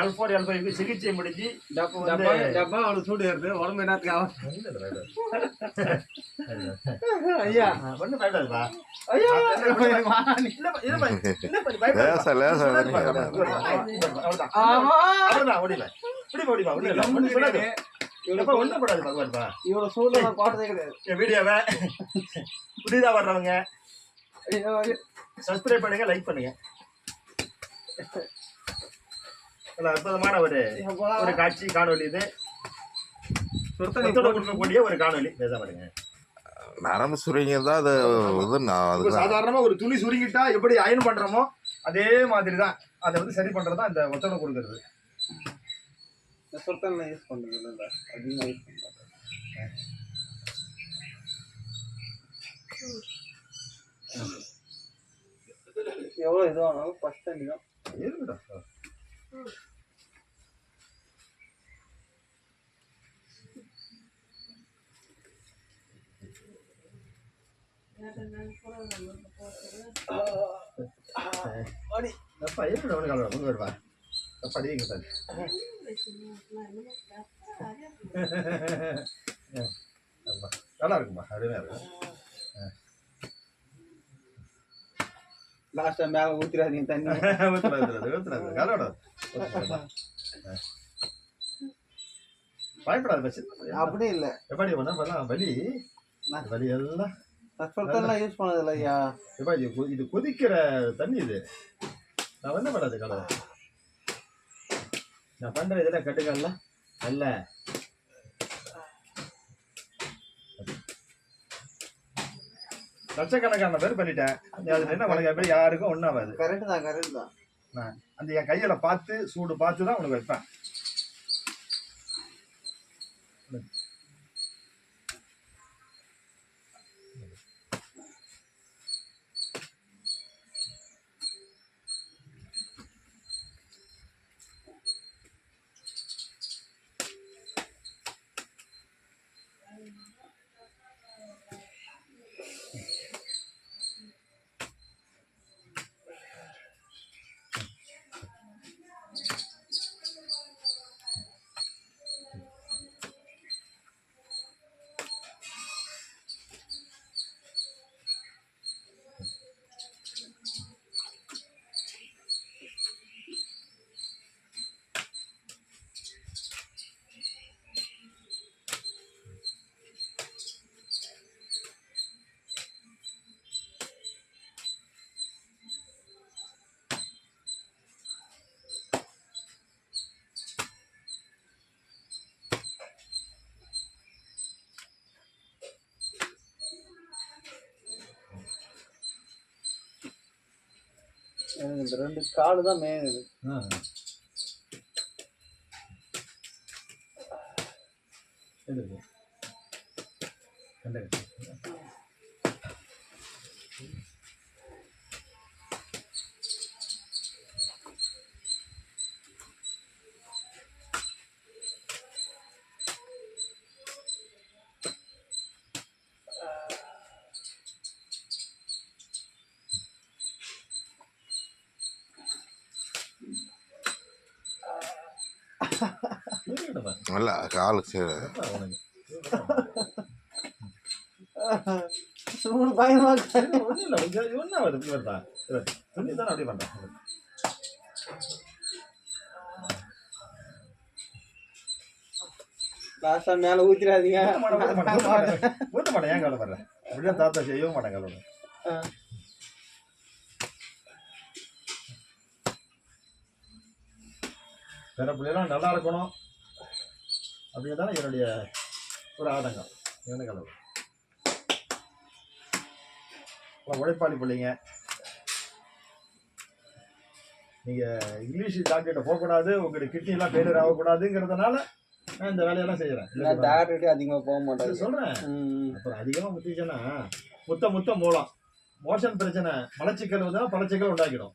L four L ஃபைவ்க்கு சிகிச்சை முடிஞ்சு டப்பா அவனுக்கு சூடு ஏறுது. உடம்பு என்னத்துக்கு ஆகும் ஐயா. ஒன்றும் பயப்படாதுப்பா. இவ்வளவு நான் பார்த்ததே கிடையாது. என் வீடியோவை. புதிதா வர்றவங்க. சப்ஸ்கிரைப் பண்ணுங்க லைக் பண்ணுங்க. அற்புதமான ஒரு. ஒரு காட்சி காணொளி இது. கொடுக்கக்கூடிய ஒரு காணொளி. பேச பாருங்க நரம்பு சுருங்கிறதா அது இது நான் இப்போ அதுதான் சாதாரணமா ஒரு துணி சுருங்கிட்டா எப்படி அயன் பண்றோமோ அதே மாதிரி தான் அதை வந்து சரி பண்றது தான் இந்த ஒத்துழைப்பு கொடுக்கறது சுத்தம் யூஸ் அதிகமா யூஸ் பண்றது. எவ்வளவு இதுவானாலும் ஃபர்ஸ்ட் டைம் தான். இருக்கட்டும். சார். ஆமா. நல்லா இருக்குமா அருமையா இருக்கும் லாஸ்ட் மேல ஊத்திராதீங்க தண்ணி ஊத்துறாது, ஊத்துறாது. ஆ. பயப்படாத பஸ் அப்படி இல்ல எப்படி பண்ணா பண்ணலாம் வலி வலி எல்லாம் சுத்தம்லாம் யூஸ் பண்ணது இல்ல ஐயா எப்பா இது இது கொதிக்கிற தண்ணி இது. நான் வந்து பண்ணாது கலவை? நான் பண்ற இதெல்லாம் கட்டுக்கல்ல? அல்ல. லட்சக்கணக்கான பேர் பண்ணிட்டேன். நீ அதுல என்ன உனக்கு எப்படி யாருக்கும் ஒன்றும் ஆகாது. கரெக்ட் தான் கரெக்ட் தான். நான் அந்த என் கையில பார்த்து சூடு பார்த்து தான் உனக்கு வைப்பேன். எனக்கு இந்த ரெண்டு காலு தான் மெயின் இது. எதிர்க்கு இல்ல காலு சரி. சூடு பயமா இல்ல, இப்படி வருதா? துணி தானே அப்படியே பண்றேன். லாஸ்டா மேல ஊத்திராதீங்க ஊத்த மாட்டேன், ஏன் கவலைப்படுற? அப்படியே தாத்தா செய்யவும் மாட்டேன் கவலை பிற பிள்ளைலாம் நல்லா இருக்கணும். அப்படிங்கிறதான என்னுடைய ஒரு ஆதங்கம். என்ன கலவு உழைப்பாளி பிள்ளைங்க. நீங்கள் இங்கிலீஷ் டாக்டர்கிட்ட போகக்கூடாது உங்களுக்கு கிட்னி எல்லாம் ஃபெயிலியர் ஆகக்கூடாதுங்கிறதுனால நான் இந்த வேலையெல்லாம் செய்கிறேன் நான் டாக்டர்கிட்ட அதிகமா போக மாட்டேன் சொல்கிறேன். அப்புறம் அதிகமாக முத்திச்சுன்னா முத்த முத்த மூலம். மோஷன் பிரச்சனை மலச்சிக்கல் வந்து பழச்சிக்கல் உண்டாக்கிடும்.